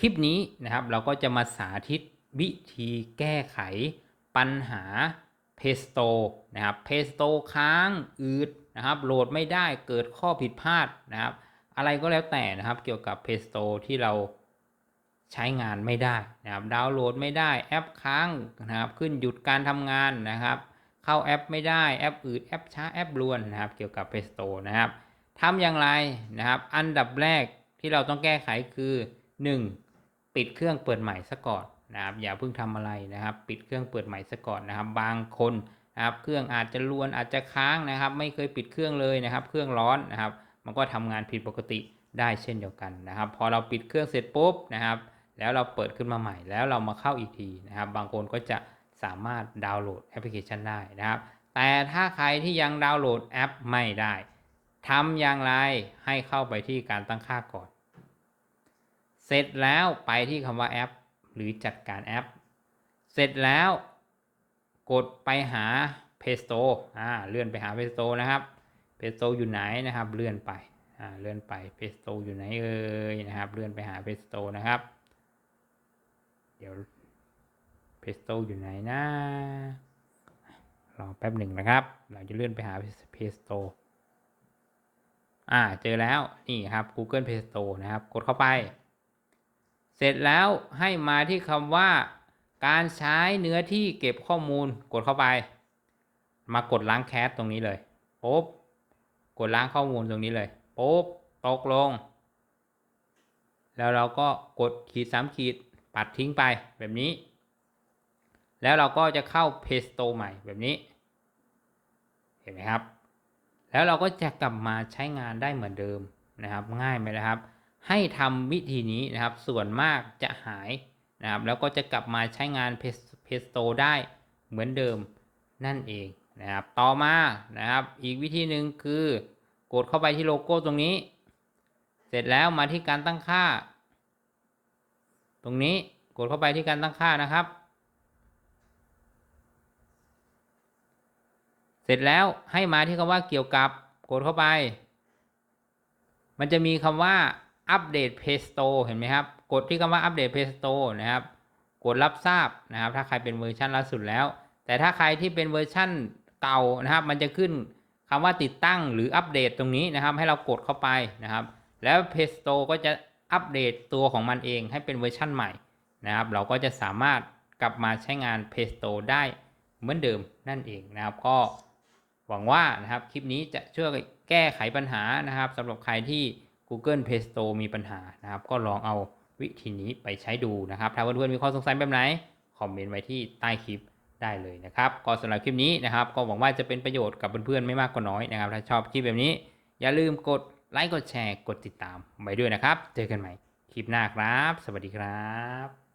คลิปนี้นะครับเราก็จะมาสาธิตวิธีแก้ไขปัญหาเพสโตนะครับเพสโตค้างอืดนะครับโหลดไม่ได้เกิดข้อผิดพลาดนะครับ อะไรก็แล้วแต่นะครับเกี่ยวกับเพสโตที่เราใช้งานไม่ได้นะครับดาวน์โหลดไม่ได้แอปค้างนะครับขึ้นหยุดการทำงานนะครับ เข้าแอปไม่ได้แอปอืดแอปช้าแอปรวนนะครับ เกี่ยวกับเพสโตนะครับทำอย่างไรนะครับ อันดับแรกที่เราต้องแก้ไขคือ 1. ปิดเครื่องเปิดใหม่ซะก่อนนะครับอย่าเพิ่งทำอะไรนะครับ ปิดเครื่องเปิดใหม่ซะก่อนนะครับ บางคนนะครับเครื่องอาจจะรวนอาจจะค้างนะครับ ไม่เคยปิดเครื่องเลยนะครับ เครื่องร้อนนะครับ มันก็ทำงานผิดปกติได้เช่นเดียวกันนะครับ พอเราปิดเครื่องเสร็จปุ๊บนะครับ แล้วเราเปิดขึ้นมาใหม่ แล้วเรามาเข้าอีกทีนะครับ บางคนก็จะสามารถดาวน์โหลดแอปพลิเคชันได้นะครับ แต่ถ้าใครที่ยังดาวน์โหลดแอปไม่ได้ทำอย่างไรให้เข้าไปที่การตั้งค่าก่อน เสร็จแล้วไปที่คำว่าแอป หรือจัดการแอป เสร็จแล้วกดไปหา Play Store อ่าเลื่อนไปหา Play Store นะครับ Play Store อยู่ไหนนะครับ เลื่อนไปอ่าเลื่อนไป Play Store อยู่ไหนเอ่ยนะครับ เลื่อนไปหา Play Store นะครับ เดี๋ยว Play Store อยู่ไหนนะรอแป๊บหนึ่งนะครับ เราจะเลื่อนไปหา Play Store อ่า เจอแล้ว นี่ครับ Google Play Store นะครับ กดเข้าไป เสร็จแล้วให้มาที่คำว่า การใช้เนื้อที่เก็บข้อมูลกดเข้าไป มากดล้างแคสตรงนี้เลยปุ๊บกดล้างข้อมูลตรงนี้เลยปุ๊บตกลง แล้วเราก็กดขีดสามขีดปัดทิ้งไปแบบนี้ แล้วเราก็จะเข้า Play Store ใหม่แบบนี้ เห็นไหมครับ แล้วเราก็จะกลับมาใช้งานได้เหมือนเดิมนะครับ ง่ายไหมนะครับ ให้ทำวิธีนี้นะครับ ส่วนมากจะหายนะครับ แล้วก็จะกลับมาใช้งานเพสโตได้เหมือนเดิมนั่นเองนะครับ ต่อมานะครับ อีกวิธีหนึ่งคือกดเข้าไปที่โลโก้ตรงนี้ เสร็จแล้วมาที่การตั้งค่า ตรงนี้กดเข้าไปที่การตั้งค่านะครับ เสร็จแล้วให้มาที่คำว่าเกี่ยวกับกดเข้าไป มันจะมีคำว่า อัปเดต Play Store เห็นไหมครับ กดที่คำว่าอัปเดต Play Store นะครับ กดรับทราบนะครับ ถ้าใครเป็นเวอร์ชันล่าสุดแล้ว แต่ถ้าใครที่เป็นเวอร์ชันเก่านะครับ มันจะขึ้นคำว่าติดตั้งหรืออัปเดตตรงนี้นะครับ ให้เรากดเข้าไปนะครับ แล้ว Play Store ก็จะอัปเดตตัวของมันเองให้เป็นเวอร์ชันใหม่นะครับ เราก็จะสามารถกลับมาใช้งาน Play Store ได้เหมือนเดิมนั่นเองนะครับ ก็หวังว่านะครับคลิปนี้จะช่วยแก้ไขปัญหานะครับสำหรับใครที่ Google Play Store มีปัญหานะครับ ก็ลองเอาวิธีนี้ไปใช้ดูนะครับ ถ้าเพื่อนๆมีข้อสงสัยแบบไหน คอมเมนต์ไว้ที่ใต้คลิปได้เลยนะครับ ก็สำหรับคลิปนี้นะครับ ก็หวังว่าจะเป็นประโยชน์กับเพื่อนๆไม่มากก็น้อยนะครับ ถ้าชอบคลิปแบบนี้ อย่าลืมกดไลค์ กดแชร์ กดติดตามไว้ด้วยนะครับ เจอกันใหม่คลิปหน้าครับ สวัสดีครับ